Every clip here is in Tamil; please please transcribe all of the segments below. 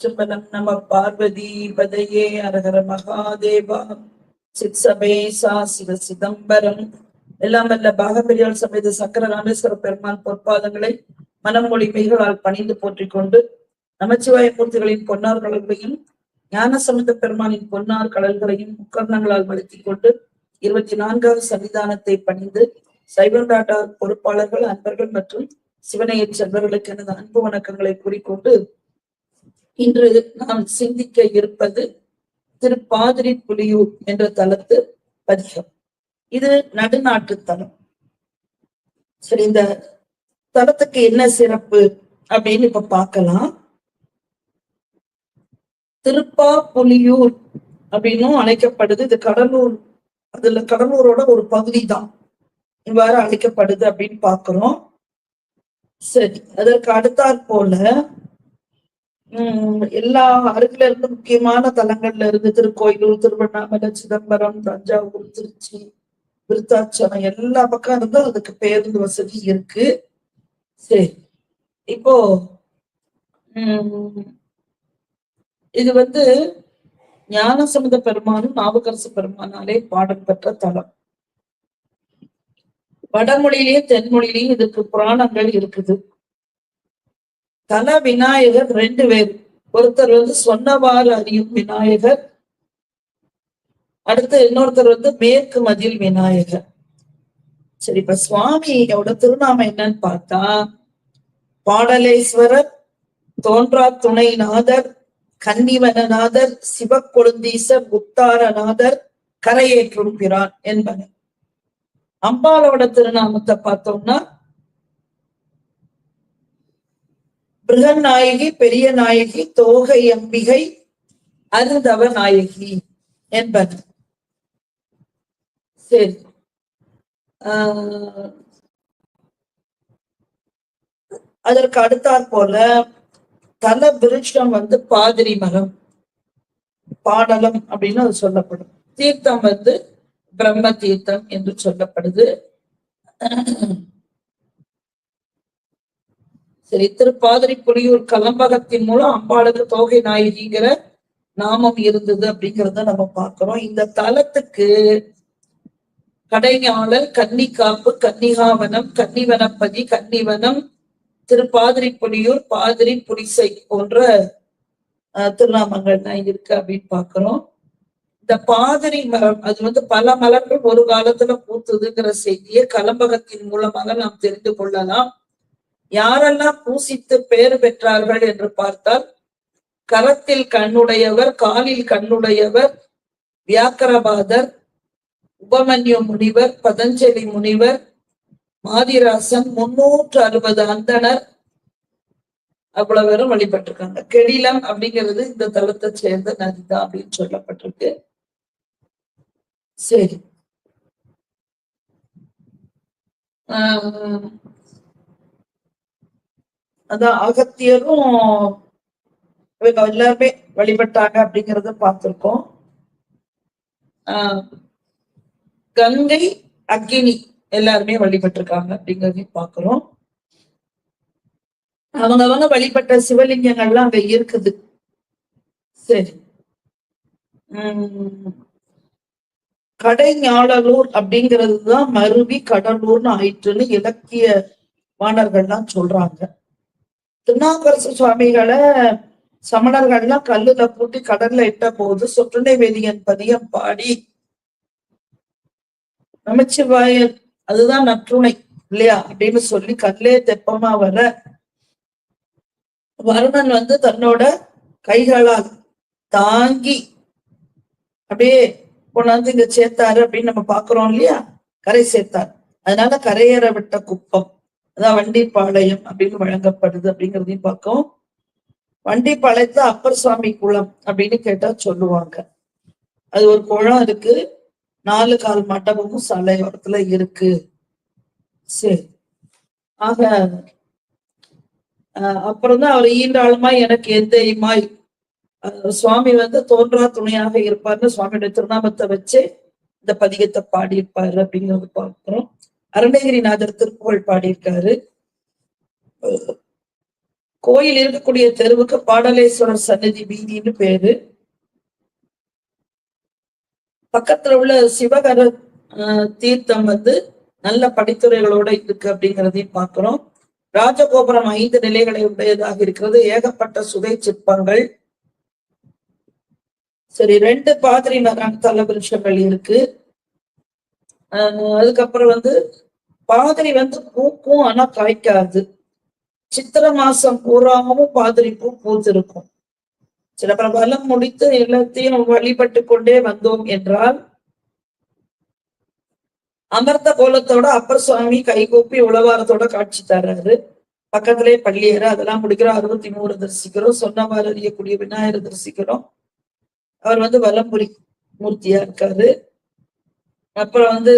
திருச்சிற்றம்பலம் நம பார்வதி பதையே அரகர மகாதேவா. சித் சபேசா சிவ சிதம்பரம். எல்லாம் வல்ல பாகபெரியால் சமேத சக்கர ராமேஸ்வர பெருமான் பொற்பாதங்களை மனமொழி மெய்களால் பணிந்து போற்றிக் கொண்டு நமச்சிவாய மூர்த்திகளின் பொன்னார் கடல்களையும் ஞான சமுத பெருமானின் பொன்னார் கடல்களையும் முக்கர்ணங்களால் வலுத்திக் கொண்டு இருபத்தி நான்காவது சன்னிதானத்தை பணிந்து சைபர் டாட்டா பொறுப்பாளர்கள் அன்பர்கள் மற்றும் சிவனைய செல்வர்களுக்கு எனது அன்பு வணக்கங்களை கூறிக்கொண்டு இன்று நாம் சிந்திக்க இருப்பது திருப்பாதிரி புலியூர் என்ற தலத்து பதிகம். இது நடுநாட்டு தலம் சரி இந்த தலத்துக்கு என்ன சிறப்பு அப்படின்னு இப்ப பார்க்கலாம். திருப்பா புலியூர் அப்படின்னும் அழைக்கப்படுது. இது கடலூர் அதுல கடலூரோட ஒரு பகுதி தான் இவ்வாறு அழைக்கப்படுது அப்படின்னு பாக்குறோம் சரி அதற்கு அடுத்தாற் போல உம் எல்லா அருகில இருந்து முக்கியமான தலங்கள்ல இருந்து திருக்கோயிலூர் திருவண்ணாமலை சிதம்பரம் தஞ்சாவூர் திருச்சி விருத்தாச்சலம் எல்லா பக்கம் இருந்தும் அதுக்கு பேருந்து வசதி இருக்கு. சரி இப்போ உம் இது வந்து ஞானசமுத பெருமானும் நாவுக்கரசு பெருமானாலே பாடல் பெற்ற தலம். வடமொழியிலேயே தென்மொழியிலேயும் இதுக்கு புராணங்கள் இருக்குது. தல விநாயகர் ரெண்டு பேர். ஒருத்தர் வந்து சொன்னவாறு அறியும் விநாயகர். அடுத்து இன்னொருத்தர் வந்து மேற்கு மதில் விநாயகர். சரி இப்ப சுவாமியோட திருநாமம் என்னன்னு பார்த்தா பாடலேஸ்வரர் தோன்றா துணைநாதர் கன்னிவனநாதர் சிவக்கொழுந்தீசர் முத்தாரநாதர் கரையேற்றும் பிரான் என்பன அம்பாலோட திருநாமத்தை பார்த்தோம்னா பிருகன் நாயகி பெரிய நாயகி தோகை அம்பிகை அருந்தவ நாயகி என்பது சரி. ஆஹ் அதற்கு அடுத்தாற் போல தல விருட்சம் வந்து பாதிரி மரம் பாடலம் அப்படின்னு அது சொல்லப்படும். தீர்த்தம் வந்து பிரம்ம தீர்த்தம் என்று சொல்லப்படுது. சரி திருப்பாதிரி புலியூர் கலம்பகத்தின் மூலம் அம்பாளுக்கு தோகை நாயகிங்கிற நாமம் இருந்தது அப்படிங்கிறத நம்ம பார்க்கிறோம். இந்த தலத்துக்கு கடைஞாளர் கன்னிக்காப்பு கன்னிகாவனம் கன்னிவனப்பதி கன்னிவனம் திருப்பாதிரி புலியூர் பாதிரி புலிசை போன்ற திருநாமங்கள் தான் இருக்கு அப்படின்னு பாக்குறோம் இந்த பாதிரி மரம் அது வந்து பல மலர்கள் ஒரு காலத்துல பூத்துதுங்கிற செய்தியை கலம்பகத்தின் மூலமாக நாம் தெரிந்து கொள்ளலாம். யாரெல்லாம் பூசித்து பெயர் பெற்றார்கள் என்று பார்த்தால் கரத்தில் கண்ணுடையவர் காலில் கண்ணுடையவர் வியாக்கரபாதர் உபமன்யு முனிவர் பதஞ்சலி முனிவர் மாதிராசன் முன்னூற்று அறுபது அந்தனர். அவ்வளவு பேரும் வழிபட்டிருக்காங்க. கெடிலம் அப்படிங்கிறது இந்த தளத்தை சேர்ந்த நதிதான் அப்படின்னு சொல்லப்பட்டிருக்கு. சரி. ஆஹ் அதான் அகத்தியரும் இவங்க எல்லாருமே வழிபட்டாங்க அப்படிங்கறத பார்த்திருக்கோம். ஆஹ் கங்கை அக்னி எல்லாருமே வழிபட்டிருக்காங்க அப்படிங்கறதையும் பாக்குறோம் அவங்க அவங்க வழிபட்ட சிவலிங்கங்கள்லாம் அங்க இருக்குது. சரி. உம் கடைஞாளலூர் அப்படிங்கிறது தான் மருவி கடலூர்னு ஆயிற்றுன்னு இலக்கிய மாணவர்கள்லாம் சொல்றாங்க. திருநாவுக்கரசு சுவாமிகளை சமணர்கள்லாம் கல்லுல பூட்டி கடல்ல இட்ட போது சொற்றுணை வேதியன் பதியம் பாடி நமச்சிவாயர் அதுதான் நற்றுணை இல்லையா? அப்படின்னு சொல்லி கல்லே தெப்பமா வர வருணன் வந்து தன்னோட கைகளால் தாங்கி அப்படியே கொண்டாந்து இங்க சேர்த்தாரு அப்படின்னு நம்ம பாக்குறோம் இல்லையா? கரை சேர்த்தார். அதனால கரையேற விட்ட குப்பம். அதான் வண்டிப்பாளையம் அப்படின்னு வழங்கப்படுது அப்படிங்கிறதையும் பார்க்கும் வண்டிப்பாளையத்துல அப்பர் சுவாமி குளம் அப்படின்னு கேட்டா சொல்லுவாங்க. அது ஒரு குளம் இருக்கு. நாலு கால் மண்டபமும் சாலையோரத்துல இருக்கு. சரி. ஆக அப்புறம் தான் அவர் ஈண்டாளுமாய் எனக்கு எந்தையுமாய் சுவாமி வந்து தோன்றா துணையாக இருப்பார்னு சுவாமியோட திருநாமத்தை வச்சு இந்த பதிகத்தை பாடியிருப்பாரு அப்படிங்கிறது பார்க்கிறோம். அருணகிரிநாதர் திருப்புகழ் பாடியிருக்காரு. கோயில் இருக்கக்கூடிய தெருவுக்கு பாடலேஸ்வரர் சன்னதி வீதின்னு பேரு. பக்கத்துல உள்ள சிவகர தீர்த்தம் வந்து நல்ல படித்துறைகளோட இருக்கு அப்படிங்கிறதையும் பார்க்கிறோம் ராஜகோபுரம் ஐந்து நிலைகளை உடையதாக இருக்கிறது. ஏகப்பட்ட சுதை சிற்பங்கள். சரி ரெண்டு பாதிரி நகரம் தலபிருஷங்கள் இருக்கு. அதுக்கப்புறம் வந்து பாதிரி வந்து பூக்கும் ஆனா காய்க்காது. சித்திர மாசம் பூராவும் பாதிரி பூ பூத்திருக்கும். சில பல பலம் முடித்து எல்லாத்தையும் வழிபட்டு கொண்டே வந்தோம் என்றால் அமர்ந்த கோலத்தோட அப்பர் சுவாமி கைகூப்பி உழவாரத்தோட காட்சி தர்றாரு. பக்கத்திலே பள்ளியற அதெல்லாம் முடிக்கிறோம் அறுபத்தி மூணு தரிசிக்கிறோம். சொன்னவாறு அறியக்கூடிய விநாயகர் தரிசிக்கிறோம். அவர் வந்து வலம்புரி மூர்த்தியா இருக்காரு. அப்புறம் வந்து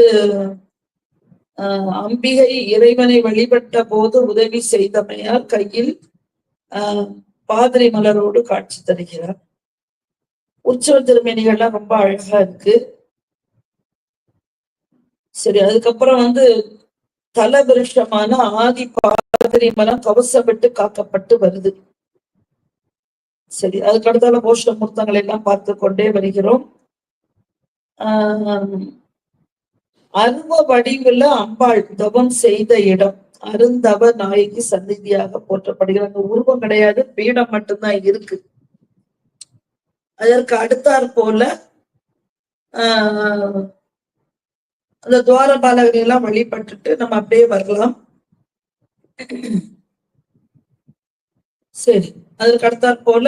ஆஹ் அம்பிகை இறைவனை வழிபட்ட போது உதவி செய்தமையால் கையில் ஆஹ் பாதிரி மலரோடு காட்சி தருகிறார். உற்சவ திருமணிகள்லாம் ரொம்ப அழகா இருக்கு. சரி அதுக்கப்புறம் வந்து தலவிருஷமான ஆதி பாதிரி மலம் கவசப்பட்டு காக்கப்பட்டு வருது. சரி அதுக்கு அடுத்தால போஷ மூர்த்தங்களை எல்லாம் பார்த்து கொண்டே வருகிறோம். ஆஹ் அரும வடிவுல அம்பாள் தவம் செய்த இடம். அருந்தவ நாயகி சந்நிதியாக போற்றப்படுகிற அந்த உருவம் கிடையாது பீடம் மட்டும்தான் இருக்கு. அதற்கு அடுத்தாற் போல ஆஹ் அந்த துவாரபாலகரை எல்லாம் வழிபட்டுட்டு நம்ம அப்படியே வரலாம். சரி அதற்கு அடுத்தாற் போல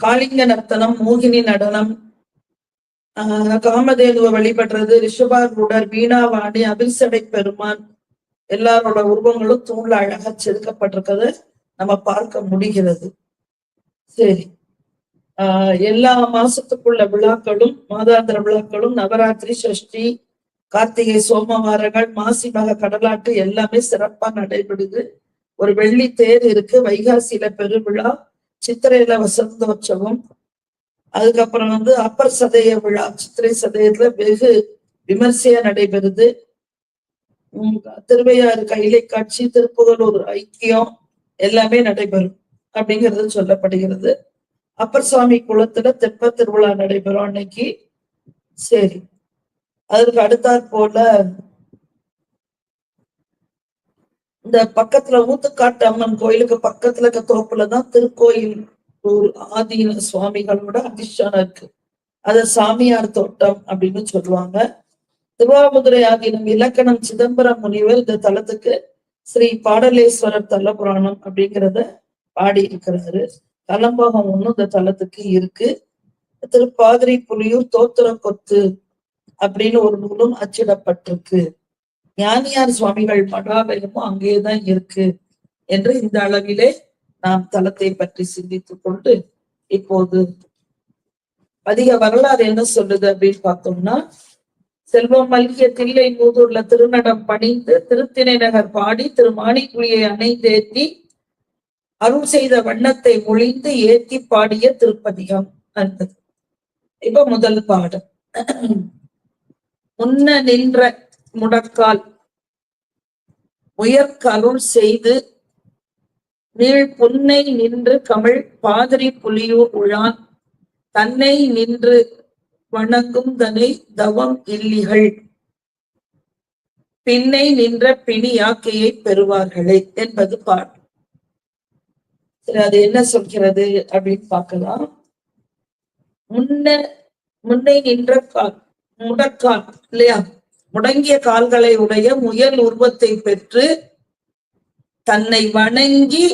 காளிங்க நர்த்தனம் மோகினி நடனம் காமதேனுவை வழிபடுறது ரிஷபாரூடர் வீணாவாணி அபில்சடை பெருமான் எல்லாரோட உருவங்களும் தூண்ல அழகா செதுக்கப்பட்டிருக்கத நம்ம பார்க்க முடிகிறது. சரி. ஆஹ் எல்லா மாசத்துக்குள்ள விழாக்களும் மாதாந்திர விழாக்களும் நவராத்திரி சஷ்டி கார்த்திகை சோமவாரங்கள் மாசி மக கடலாட்டு எல்லாமே சிறப்பா நடைபெறுது. ஒரு வெள்ளி தேர் இருக்கு வைகாசியில பெருவிழா சித்திரையில வசந்தோற்சவம் அதுக்கப்புறம் வந்து அப்பர் சதய விழா சித்திரை சதயத்துல வெகு விமர்சையா நடைபெறுது. உம் திருவையாறு கைலை காட்சி திருப்புகலூர் ஐக்கியம் எல்லாமே நடைபெறும் அப்படிங்கிறது சொல்லப்படுகிறது. அப்பர் சுவாமி குளத்துல தெப்ப திருவிழா நடைபெறும் அன்னைக்கு. சரி. அதற்கு அடுத்தாற் போல இந்த பக்கத்துல ஊத்துக்காட்டு அம்மன் கோயிலுக்கு பக்கத்துல இருக்க தோப்புலதான் திருக்கோயில் ஒரு ஆதீன சுவாமிகளோட அதிஷ்டானம் இருக்கு. அத சாமியார் தோட்டம் அப்படின்னு சொல்லுவாங்க. திருவாமுதுரை ஆதீனம் இலக்கணம் சிதம்பரம் முனிவர் இந்த தலத்துக்கு ஸ்ரீ பாடலேஸ்வரர் தல புராணம் அப்படிங்கிறத பாடி இருக்கிறாரு. தலம்பகம் ஒண்ணும் இந்த தலத்துக்கு இருக்கு. திருப்பாதிரி புலியூர் தோத்திர கொத்து அப்படின்னு ஒரு நூலும் அச்சிடப்பட்டிருக்கு. ஞானியார் சுவாமிகள் மடாலயமும் அங்கேதான் இருக்கு என்று இந்த அளவிலே நாம் தலத்தை பற்றி சிந்தித்துக் கொண்டு இப்போது அதிக வரலாறு என்ன சொல்லுது அப்படின்னு பார்த்தோம்னா செல்வம் மல்கிய தில்லை மூதூர்ல திருநடம் பணிந்து திருத்திணை நகர் பாடி திருமாணிக்குழியை அணைந்தேத்தி அருள் செய்த வண்ணத்தை மொழிந்து ஏத்தி பாடிய திருப்பதிகம் என்பது. இப்ப முதல் பாடம். முன்ன நின்ற முடக்கால் உயர்கருள் செய்து நீள் புன்னை நின்று கமிழ் பாதிரி புலியூர் உழான் தன்னை நின்று வணங்கும் தனை தவம் இல்லிகள். பின்னை நின்ற பிணியாக்கையை பெறுவார்களே என்பது பாட்டு சரி அது என்ன சொல்கிறது அப்படின்னு பார்க்கலாம். முன்ன முன்னை நின்ற கால் முடக்கால் இல்லையா? முடங்கிய கால்களை உடைய முயல் உருவத்தை பெற்று தன்னை வணங்கி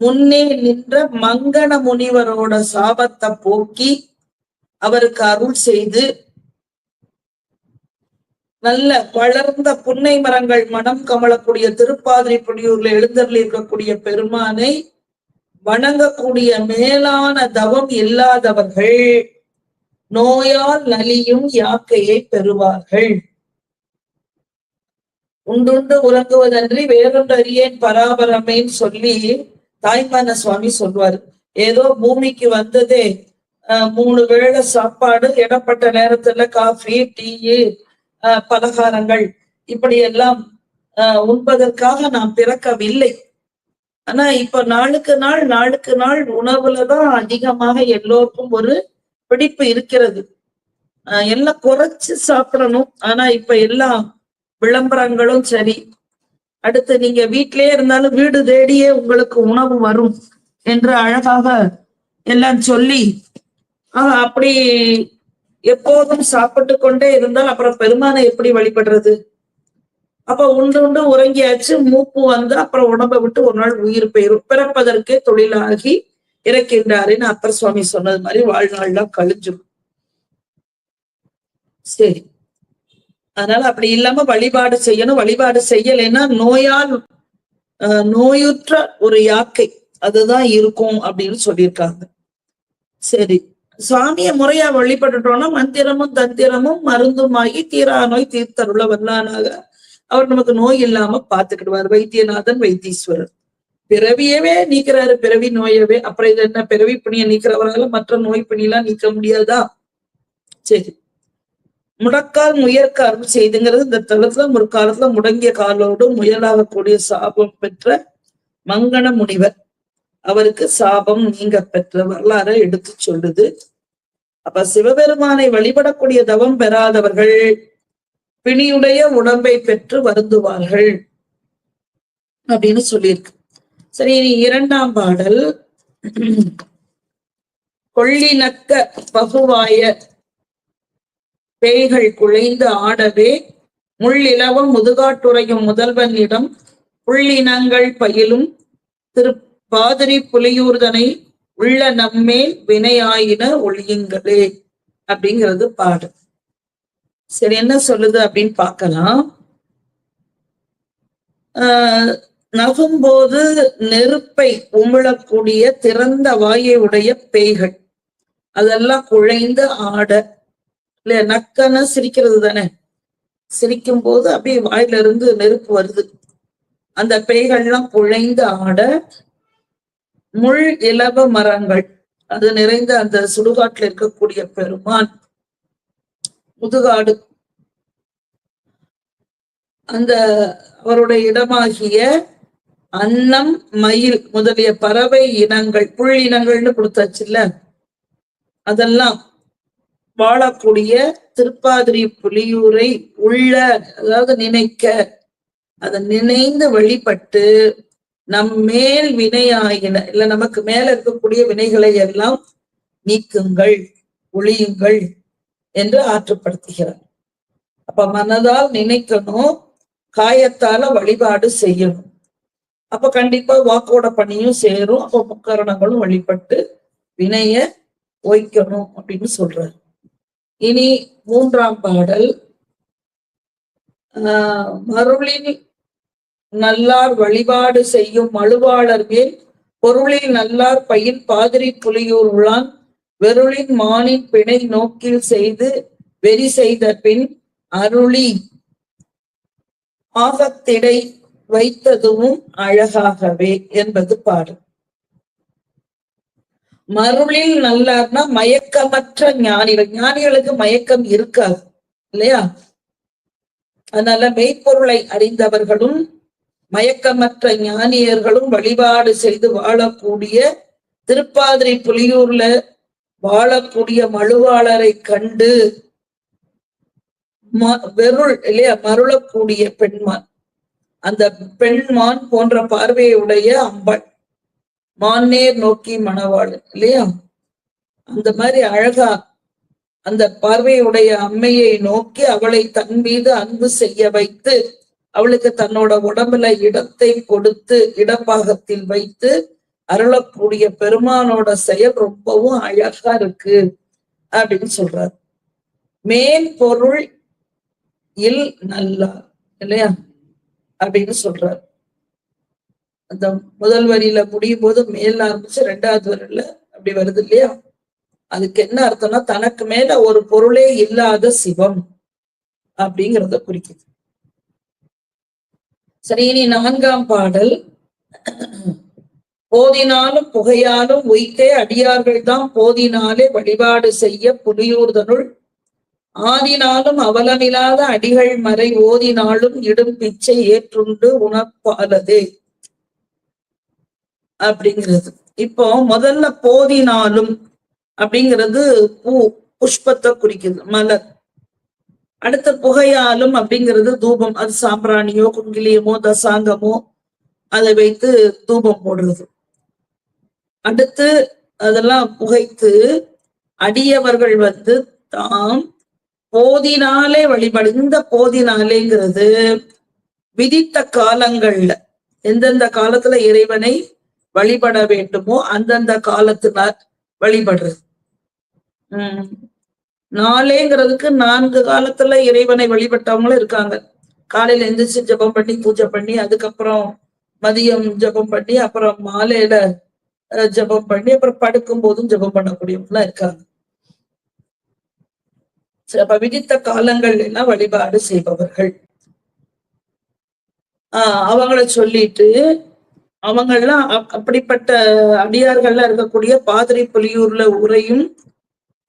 முன்னே நின்ற மங்கன முனிவரோட சாபத்தை போக்கி அவருக்கு அருள் செய்து நல்ல வளர்ந்த புன்னை மரங்கள் மனம் கமலக்கூடிய திருப்பாதிரி புலியூர்ல எழுந்தருள் இருக்கக்கூடிய பெருமானை வணங்கக்கூடிய மேலான தவம் இல்லாதவர்கள். நோயால் நலியும் யாக்கையை பெறுவார்கள். உண்டுண்டு உறங்குவதன்றி வேறொன்று அறியேன் பராபரமேன்னு சொல்லி தாய்மான சுவாமி சொல்வாரு. ஏதோ பூமிக்கு வந்ததே ஆஹ் மூணு வேளை சாப்பாடு இடப்பட்ட நேரத்துல காஃபி டீயு பலகாரங்கள் இப்படி எல்லாம் ஆஹ் உண்பதற்காக நாம் பிறக்கவில்லை. ஆனா இப்ப நாளுக்கு நாள் நாளுக்கு நாள் உணவுலதான் அதிகமாக எல்லோருக்கும் ஒரு பிடிப்பு இருக்கிறது. எல்லாம் குறைச்சு சாப்பிடணும். ஆனா இப்ப எல்லாம் விளம்பரங்களும் சரி. அடுத்து நீங்க வீட்டிலே இருந்தாலும் வீடு தேடியே உங்களுக்கு உணவு வரும் என்று அழகாக எல்லாம் சொல்லி ஆஹ் அப்படி எப்போதும் சாப்பிட்டு கொண்டே இருந்தால் அப்புறம் பெருமானை எப்படி வழிபடுறது? அப்ப உண்டு உண்டு உறங்கியாச்சு மூப்பு வந்து அப்புறம் உடம்பை விட்டு ஒரு நாள் உயிர் போயிரும். பிறப்பதற்கே தொழிலாகி இறக்கின்றாருன்னு அப்பர் சுவாமி சொன்னது மாதிரி வாழ்நாள்லாம் கழிஞ்சிடும் சரி. அதனால அப்படி இல்லாம வழிபாடு செய்யணும். வழிபாடு செய்யலைன்னா நோயால் ஆஹ், நோயுற்ற ஒரு யாக்கை அதுதான் இருக்கும் அப்படின்னு சொல்லியிருக்காங்க. சரி. சுவாமிய முறையா வழிபட்டுட்டோம்னா மந்திரமும் தந்திரமும் மருந்துமாகி தீரா நோய் தீர்த்தருள வல்லானாக அவர் நமக்கு நோய் இல்லாம பாத்துக்கிடுவார் வைத்தியநாதன் வைத்தீஸ்வரர். பிறவியவே நீக்கிறாரு. பிறவி நோயவே. அப்புறம் இது என்ன? பிறவி பிணியை நீக்கிறவரால மற்ற நோய் பிணியெல்லாம் நீக்க முடியாதா? சரி. முடக்கால் முயற்க அருள் செய்துங்கிறது இந்த தளத்துல முற்காலத்துல முடங்கிய காலோடு முயலாகக்கூடிய சாபம் பெற்ற மங்கன முனிவர். அவருக்கு சாபம் நீங்க பெற்ற வரலாறை எடுத்து சொல்லுது. அப்ப சிவபெருமானை வழிபடக்கூடிய தவம் பெறாதவர்கள் பிணியுடைய உடம்பை பெற்று வருந்துவார்கள் அப்படின்னு சொல்லியிருக்கு. சரி இனி இரண்டாம் பாடல். கொள்ளினக்க பகுவாய பேய்கள் குழைந்து ஆடவே முள்ளிலவம் முதுகாட்டுரையும் முதல்வனிடம் புள்ளினங்கள் பயிலும் திரு பாதிரி புலியூர்தனை உள்ள நம்மேல் வினையாயின ஒளியுங்களே அப்படிங்கிறது பாடு சரி என்ன சொல்லுது அப்படின்னு பார்க்கலாம். ஆஹ் நகும்போது நெருப்பை உமிழக்கூடிய திறந்த வாயை உடைய பேய்கள் அதெல்லாம் குழைந்து ஆட இல்ல நக்கன சிரிக்கிறது தானே? சிரிக்கும் போது அப்படியே வாயில இருந்து நெருப்பு வருது. அந்த பேய்கள்லாம் குழைந்து ஆட முள் இலவ மரங்கள். அது நிறைந்த அந்த சுடுகாட்டுல இருக்கக்கூடிய பெருமான் முதுகாடு. அந்த அவருடைய இடமாகிய அன்னம் மயில் முதலிய பறவை இனங்கள் புள் இனங்கள்னு கொடுத்தாச்சுல்ல? அதெல்லாம் வாழக்கூடிய திருப்பாதிரி புலியூரை உள்ள அதாவது நினைக்க அதை நினைந்து வழிபட்டு நம் மேல் வினையாகின இல்ல நமக்கு மேல இருக்கக்கூடிய வினைகளை எல்லாம் நீக்குங்கள் ஒளியுங்கள் என்று ஆற்றுப்படுத்துகிறார். அப்ப மனதால் நினைக்கணும் காயத்தால வழிபாடு செய்யணும். அப்ப கண்டிப்பா வாக்கோட பணியும் சேரும் அப்ப முக்கரணங்களும் வழிபட்டு வினைய ஓய்க்கணும் அப்படின்னு சொல்றாரு. இனி மூன்றாம் பாடல். ஆஹ் மருளின் நல்லார் வழிபாடு செய்யும் மழுவாளர் மேல் பொருளில் நல்லார் பயின் பாதிரி புலியூர் உளான் வெருளின் மானின் பிணை நோக்கில் செய்து வெறி செய்த பின் அருளி. ஆகத்திடை வைத்ததுவும் அழகாகவே என்பது பாடல். மருளில் நல்லார்னா மயக்கமற்ற ஞானிகள். ஞானிகளுக்கு மயக்கம் இருக்காது. இல்லையா? அதனால மெய்ப்பொருளை அறிந்தவர்களும் மயக்கமற்ற ஞானியர்களும் வழிபாடு செய்து வாழக்கூடிய திருப்பாதிரி புலியூர்ல வாழக்கூடிய மழுவாளரை கண்டு ம- வெருள் இல்லையா? மருளக்கூடிய பெண்மான். அந்த பெண்மான் போன்ற பார்வையுடைய அம்பன். மான்னேர் நோக்கி மணவாள். இல்லையா? அந்த மாதிரி அழகா அந்த பார்வையுடைய அம்மையை நோக்கி அவளை தன் மீது அன்பு செய்ய வைத்து அவளுக்கு தன்னோட உடம்புல இடத்தை கொடுத்து இடப்பாகத்தில் வைத்து அருளக்கூடிய பெருமானோட செயல் ரொம்பவும் அழகா இருக்கு அப்படின்னு சொல்றார். மேன்பொருள் இல் நல்லா இல்லையா? அப்படின்னு சொல்றார். அந்த முதல் வரியில முடியும் போது மேல ஆரம்பிச்சு ரெண்டாவது வரியில அப்படி வருது இல்லையா? அதுக்கு என்ன அர்த்தம்னா தனக்கு மேல ஒரு பொருளே இல்லாத சிவம் அப்படிங்கிறத குறிக்குது. சரி இனி நான்காம் பாடல். போதினாலும் புகையாலும் உய்க்கே அடியார்கள் தான் போதினாலே வழிபாடு செய்ய புலியூர்தனுள் ஆதினாலும் அவலமில்லாத அடிகள் மறை ஓதினாலும் இடும் பிச்சை ஏற்றுண்டு உணப்பாலதே அப்படிங்கிறது. இப்போ முதல்ல போதினாலும் அப்படிங்கிறது பூ புஷ்பத்தை குறிக்குது மலர். அடுத்த புகையாலும் அப்படிங்கிறது தூபம். அது சாம்பிராணியோ குங்கிலியமோ தசாங்கமோ அதை வைத்து தூபம் போடுறது. அடுத்து அதெல்லாம் புகைத்து அடியவர்கள் வந்து தாம் போதினாலே வழிபாடு இந்த போதினாலேங்கிறது விதித்த காலங்கள்ல எந்தெந்த காலத்துல இறைவனை வழிபட வேண்டுமோ அந்தந்த காலத்தினார் வழிபடுறது உம் நாளேங்கிறதுக்கு நான்கு காலத்துல இறைவனை வழிபட்டவங்களும் இருக்காங்க. காலையில எந்திரிச்சு ஜெபம் பண்ணி பூஜை பண்ணி அதுக்கப்புறம் மதியம் ஜெபம் பண்ணி அப்புறம் மாலையில ஜெபம் பண்ணி அப்புறம் படுக்கும் போதும் ஜெபம் பண்ணக்கூடியவங்களாம் இருக்காங்க. அப்ப விதித்த காலங்கள் எல்லாம் வழிபாடு செய்பவர்கள். ஆஹ் அவங்கள சொல்லிட்டு அவங்கெல்லாம் அப்- அப்படிப்பட்ட அடியார்கள்லாம் இருக்கக்கூடிய பாதிரி புலியூர்ல உரையும்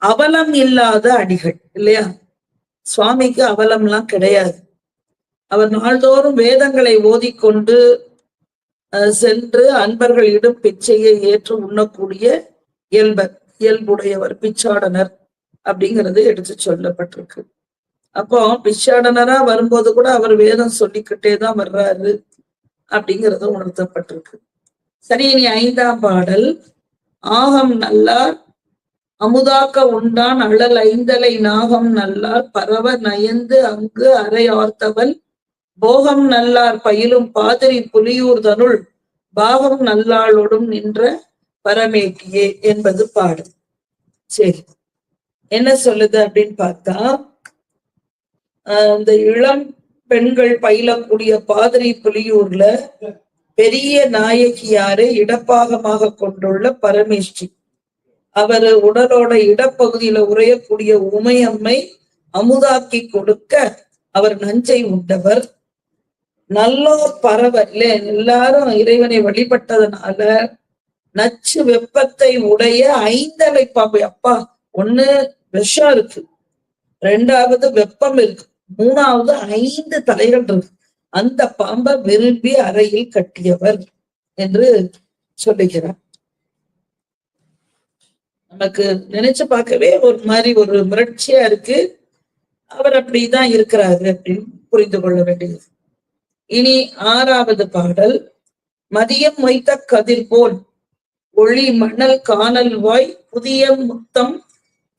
அவலம் இல்லாத அடிகள் இல்லையா? சுவாமிக்கு அவலம்லாம் கிடையாது. அவர் நாள்தோறும் வேதங்களை ஓதிக்கொண்டு சென்று அன்பர்களிடம் பிச்சையை ஏற்று உண்ணக்கூடிய இயல்பர் இயல்புடையவர் பிச்சாடனர் அப்படிங்கிறது எடுத்து சொல்லப்பட்டிருக்கு. அப்போ பிச்சாடனரா வரும்போது கூட அவர் வேதம் சொல்லிக்கிட்டே தான் வர்றாரு. அப்படிங்கிறது உணர்த்தப்பட்டிருக்கு. சரி இனி ஐந்தாம் பாடல். ஆகம் நல்லார் அமுதாக்க உண்டான் அழல் ஐந்தலை நாகம் நல்லார் பரவ நயந்து அங்கு அரை ஆர்த்தவன். போகம் நல்லார் பயிலும் பாதிரி புலியூர் தனுள் பாகம் நல்லாளோடும் நின்ற பரமேட்டியே என்பது பாடல். சரி என்ன சொல்லுது அப்படின்னு பார்த்தா ஆஹ் இந்த இளம் பெண்கள் பயிலக்கூடிய பாதிரி புலியூர்ல பெரிய நாயகியாரை இடப்பாகமாக கொண்டுள்ள பரமேஷ்டி அவர் உடலோட இடப்பகுதியில உரையக்கூடிய உமையம்மை அமுதாக்கி கொடுக்க அவர் நஞ்சை உண்டவர். நல்லோர் பரவ இல்ல எல்லாரும் இறைவனை வழிபட்டதுனால நச்சு வெப்பத்தை உடைய ஐந்தலை பாம்பு. அப்பா ஒண்ணு விஷம் இருக்கு. ரெண்டாவது வெப்பம் இருக்கு. மூணாவது ஐந்து தலைகள் இருக்கு. அந்த பாம்பை விரும்பி அறையில் கட்டியவர் என்று சொல்லுகிறார். நமக்கு நினைச்சு பார்க்கவே ஒரு மாதிரி ஒரு மிரட்சியா இருக்கு. அவர் அப்படிதான் இருக்கிறாரு அப்படின்னு புரிந்து கொள்ள வேண்டியது. இனி ஆறாவது பாடல் மதியம் வைத்த கதிர் போல் ஒளி மணல் காணல் வாய் புதிய முத்தம்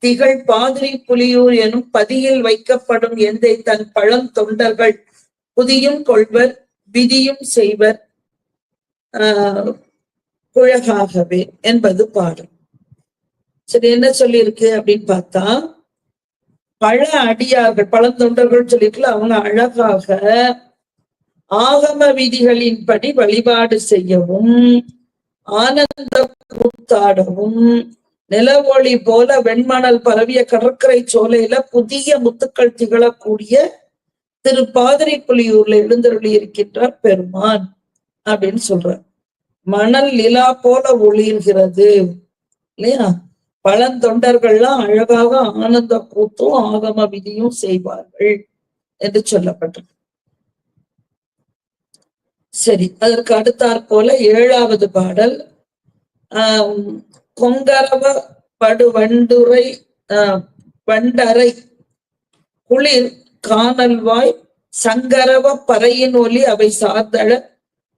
திகழ் பாதிரி புலியூர் எனும் பதியில் வைக்கப்படும் எந்தை தன் பழம் தொண்டர்கள். புதியும் கொள்வர் விதியும் செய்வர் ஆஹ் குழகாகவே என்பது பாடல் சரி என்ன சொல்லியிருக்கு அப்படின்னு பார்த்தா பழ அடியார்கள் பழந்தொண்டர்கள் சொல்லிருக்கல அவங்க அழகாக ஆகம விதிகளின்படி வழிபாடு செய்யவும் ஆனந்த கூத்தாடவும் நிலவொளி போல வெண்மணல் பரவிய கடற்கரை சோலையில புதிய முத்துக்கள் திகழக்கூடிய திரு பாதிரி புலியூர்ல எழுந்தருளி இருக்கின்றார் பெருமான் அப்படின்னு சொல்ற மணல் நிலா போல ஒளிர்கிறது. இல்லையா? பழந்தொண்டர்கள்லாம் அழகாக ஆனந்த கூத்தும் ஆகம விதியும் செய்வார்கள் என்று சொல்லப்பட்டது சரி அதற்கு அடுத்தாற் போல ஏழாவது பாடல் ஆஹ் கொங்கரவ படுவண்டுரை ஆஹ் வண்டரை குளிர் காணல்வாய் சங்கரவ பறையின் ஒலி அவை சார்ந்தழ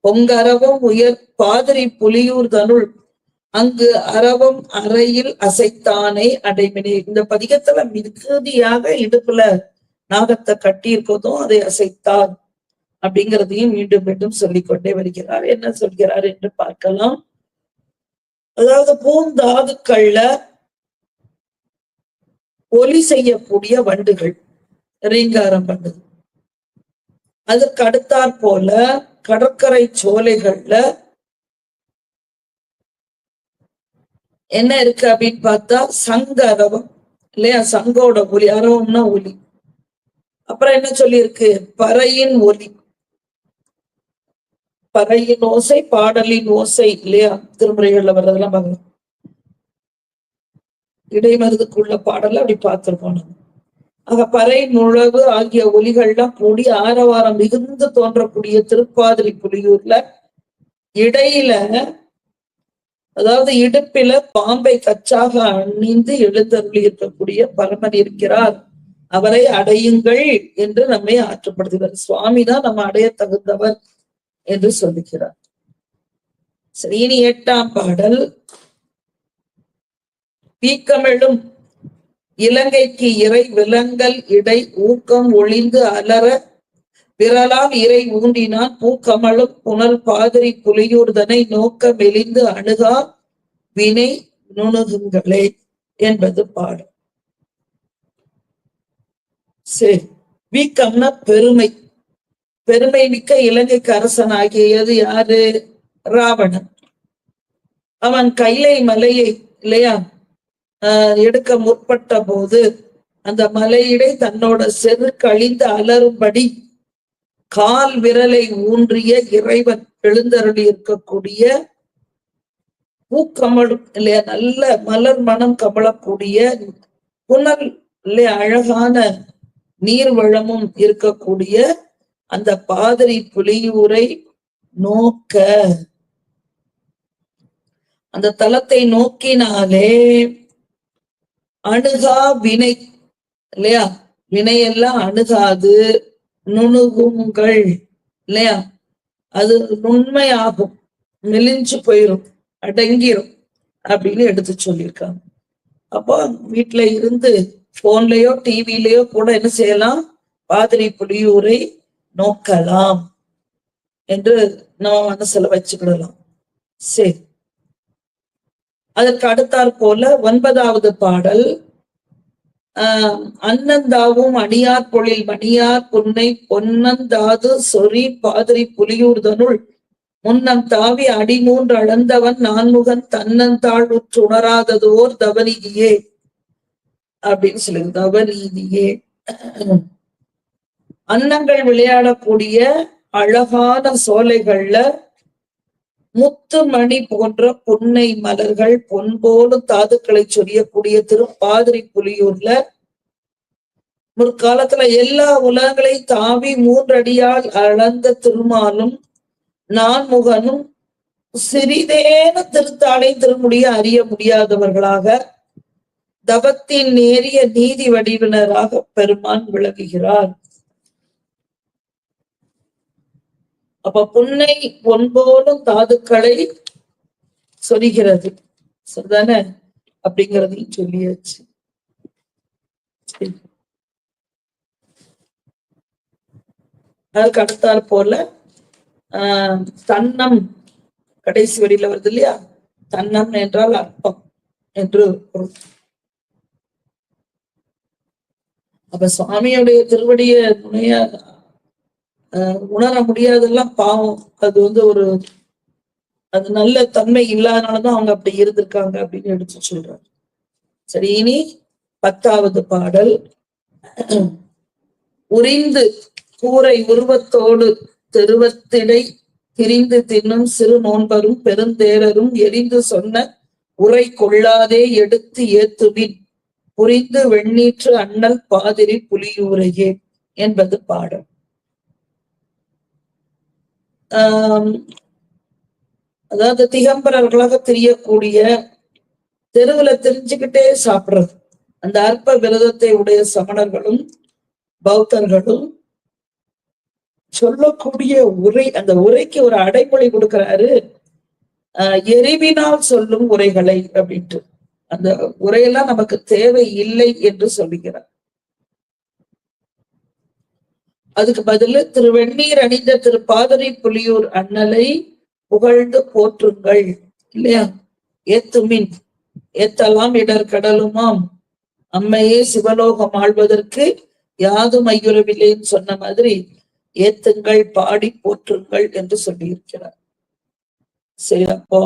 பொங்கரவம் உயர் பாதிரி புலியூர் தனுள் அங்கு அரவம் அறையில் அசைத்தானே அடைமினே. இந்த பதிகத்துல மிகுதியாக இடுப்புல நாகத்தை கட்டியிருப்பதும் அதை அசைத்தார் அப்படிங்கிறதையும் மீண்டும் மீண்டும் சொல்லிக்கொண்டே வருகிறார். என்ன சொல்கிறார் என்று பார்க்கலாம். அதாவது பூந்தாதுக்கள்ல ஒலி செய்யக்கூடிய வண்டுகள் ரீங்காரம் பண்ணுது. அதுக்கு அடுத்தாற் போல கடற்கரை சோலைகள்ல என்ன இருக்கு அப்படின்னு பார்த்தா சங்க அரவம் இல்லையா? சங்கோட ஒலி அரவம்னா ஒலி. அப்புறம் என்ன சொல்லியிருக்கு? பறையின் ஒலி. பறையின் ஓசை பாடலின் ஓசை. இல்லையா? திருமுறைகள்ல வர்றதெல்லாம் பார்க்கலாம் இடைமருதுக்குள்ள பாடல அப்படி பார்த்திருப்போம் நம்ம. ஆக பறை நுழவு ஆகிய ஒலிகள்லாம் கூடி ஆரவாரம் மிகுந்து தோன்றக்கூடிய திருப்பாதிரி புலியூர்ல இடையில அதாவது இடுப்பில பாம்பை கச்சாக அணிந்து எழுந்தருளி இருக்கக்கூடிய பரமன் இருக்கிறார். அவரை அடையுங்கள் என்று நம்மை ஆற்றுப்படுத்துகிறார். சுவாமி தான் நம்ம அடைய தகுந்தவர். என்று சொல்லுகிறார். சரி இனி எட்டாம் பாடல். தீக்கமிழும் இலங்கைக்கு இறை விலங்கல் இடை ஊக்கம் ஒளிந்து அலற விரலால் இறை ஊண்டினான் பூக்கமலும் புனல் பாதிரி புலியூர்தனை நோக்க மெலிந்து அணுகா வினை நுணுகுங்களே என்பது பாடல். சரி. வீக்கம்னா பெருமை. பெருமை மிக்க இலங்கைக்கு அரசன் ஆகியது யாரு? ராவணன். அவன் கைலை மலையை இல்லையா? ஆஹ் எடுக்க முற்பட்ட போது அந்த மலையிடை தன்னோட செரு கழிந்து அலறும்படி கால் விரலை ஊன்றிய இறைவன் எழுந்தருளி இருக்கக்கூடிய பூக்கமலும் இல்லையா? நல்ல மலர் மனம் கமலக்கூடிய புனல் இல்லையா? அழகான நீர் வளமும் இருக்கக்கூடிய அந்த பாதிரி புலியூரை நோக்க. அந்த தலத்தை நோக்கினாலே அணுகா வினை இல்லையா? வினையெல்லாம் அணுகாது நுணுகுங்கள் இல்லையா? அது நுண்மையாகும் மெலிஞ்சு போயிரும் அடங்கிரும் அப்படின்னு எடுத்து சொல்லியிருக்காங்க. அப்போ வீட்டுல இருந்து போன்லயோ டிவிலயோ கூட என்ன செய்யலாம்? பாதிரி புலியூரை நோக்கலாம் என்று நம்ம மனசுல வச்சுக்கிடலாம். சரி. அதற்கு அடுத்தாற் போல ஒன்பதாவது பாடல் ஆஹ் அன்னந்தாவும் அணியார் பொழில் மணியார் புன்னை பொன்னந்தாது சொறி பாதிரி புலியூர்தனுள் முன்னம் தாவி அடிமூன்று அளந்தவன் நான்முகன் தன்னந்தாள் உணராததோர் தவநீதியே அப்படின்னு சொல்லுங்க தவநீதியே. அன்னங்கள் விளையாடக்கூடிய அழகான சோலைகள்ல முத்து மணி போன்ற புன்னை மலர்கள் பொன்போடு தாதுக்களை சொரியக்கூடிய திருப்பாதிரி புலியூர்ல முற்காலத்துல எல்லா உலகங்களையும் தாவி மூன்றடியால் அளந்த திருமாலும் நான்முகனும் சிறிதேன திருத்தாளை திருமுடிய அறிய முடியாதவர்களாக தவத்தின் நேரிய நீதி வடிவினராக பெருமான் விளங்குகிறார். அப்ப புன்னை பொன்போலும் தாதுக்களை சொல்கிறது. சரிதானே? அப்படிங்கறதையும் சொல்லியாச்சு. அதுக்கு போல ஆஹ் தன்னம் கடைசி வழியில வருது இல்லையா? தன்னம் என்றால் அற்பம் என்று பொருள். அப்ப சுவாமியுடைய திருவடிய துணைய உணர முடியாதெல்லாம் பாவம். அது வந்து ஒரு அது நல்ல தன்மை இல்லாதனாலதான் அவங்க அப்படி இருந்திருக்காங்க அப்படின்னு எடுத்து சொல்றாரு. சரி இனி பத்தாவது பாடல். உரிந்து கூரை உருவத்தோடு தெருவத்திடை திரிந்து தின்னும் சிறு நோன்பரும் பெருந்தேரரும் எரிந்து சொன்ன உரை கொள்ளாதே எடுத்து ஏத்துவின். புரிந்து வெண்ணீற்று அண்ணல் பாதிரி புலியூரையே என்பது பாடல். அதாவது திகம்பரர்களாக தெரியக்கூடிய தெருவுல தெரிஞ்சுக்கிட்டே சாப்பிடுறது. அந்த அற்ப விரதத்தை உடைய சமணர்களும் பௌத்தர்களும் சொல்லக்கூடிய உரை அந்த உரைக்கு ஒரு அடைமொழி கொடுக்கிறாரு. ஆஹ் எரிவினால் சொல்லும் உரைகளை அப்படின்ட்டு. அந்த உரையெல்லாம் நமக்கு தேவை இல்லை என்று சொல்லுகிறார். அதுக்கு பதில் திருவெண்ணீர் அணிந்த திரு பாதரி புலியூர் அண்ணலை புகழ்ந்து போற்றுங்கள். இல்லையா? ஏத்துமின் ஏத்தலாம் இடர் கடலுமாம். அம்மையே சிவலோகம் ஆழ்வதற்கு யாதும் ஐயுறவில்லைன்னு சொன்ன மாதிரி ஏத்துங்கள் பாடி போற்றுங்கள் என்று சொல்லியிருக்கிறார். சரி அப்போ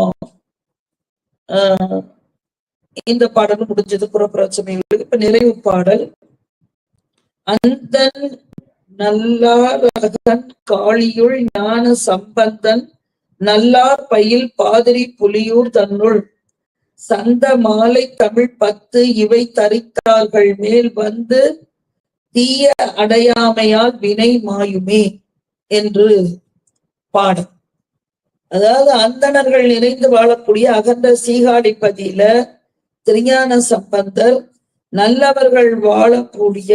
ஆஹ் இந்த பாடல் முடிஞ்சது. புறப்பிரச்சனைகளுக்கு இப்ப நிறைவு பாடல். அந்த நல்லாரகன் காளியுள் ஞான சம்பந்தன் நல்லார் பயில் பாதிரி புலியூர் தன்னுள். சந்த மாலை தமிழ் பத்து இவை தரித்தார்கள் மேல் வந்து தீய அடையாமையால் வினை மாயுமே என்று பாடம். அதாவது அந்தணர்கள் நிறைந்து வாழக்கூடிய அகன்ற சீகாடிப்பதியில திருஞான சம்பந்தர் நல்லவர்கள் வாழக்கூடிய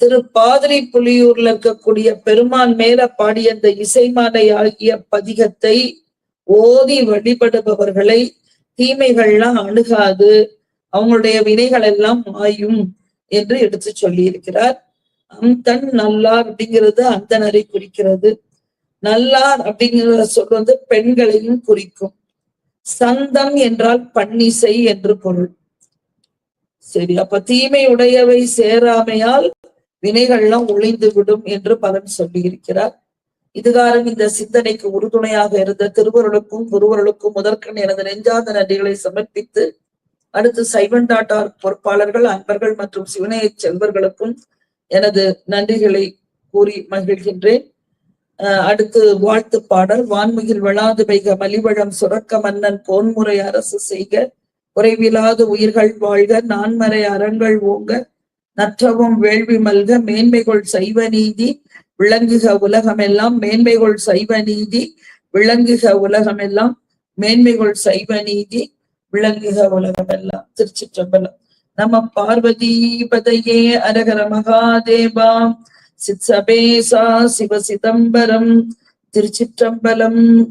திரு பாதிரி புலியூர்ல இருக்கக்கூடிய பெருமான் மேல பாடிய அந்த இசைமாலை ஆகிய பதிகத்தை ஓதி வழிபடுபவர்களை தீமைகள்லாம் அணுகாது அவங்களுடைய வினைகள் எல்லாம் மாயும் என்று எடுத்து சொல்லி இருக்கிறார் அந்தன் நல்லார் அப்படிங்கிறது அந்தனரை குறிக்கிறது. நல்லார் அப்படிங்கிற சொல் வந்து பெண்களையும் குறிக்கும். சந்தம் என்றால் பன்னிசை என்று பொருள். சரி அப்ப தீமையுடையவை சேராமையால் வினைகள்லாம் ஒளிந்து விடும் என்று பலன் சொல்லியிருக்கிறார். இதுகாரம் இந்த சிந்தனைக்கு உறுதுணையாக இருந்த திருவருளுக்கும் குருவருளுக்கும் முதற்கண் எனது நெஞ்சாத நன்றிகளை சமர்ப்பித்து அடுத்து சைவன் டாட்டார் பொறுப்பாளர்கள் அன்பர்கள் மற்றும் சிவனைய செல்வர்களுக்கும் எனது நன்றிகளை கூறி மகிழ்கின்றேன். அடுத்து வாழ்த்து பாடல் வான்மிகில் விழாது வைக மலிவழம் சுரக்க மன்னன் போன்முறை அரசு செய்க குறைவிலாது உயிர்கள் வாழ்க நான்மறை அறங்கள் ஓங்க நற்றவும் வேள்வி மல்க மேன்மைகள் சைவ நீதி. விளங்குக உலகமெல்லாம் மேன்மைகள் சைவ நீதி. விளங்குக உலகமெல்லாம் மேன்மைகள் சைவ நீதி. விளங்குக உலகமெல்லாம் திருச்சிற்றம்பலம். நம பார்வதி பதையே அரகர மகாதேவா. சித் சபேசா சிவ சிதம்பரம் திருச்சிற்றம்பலம்.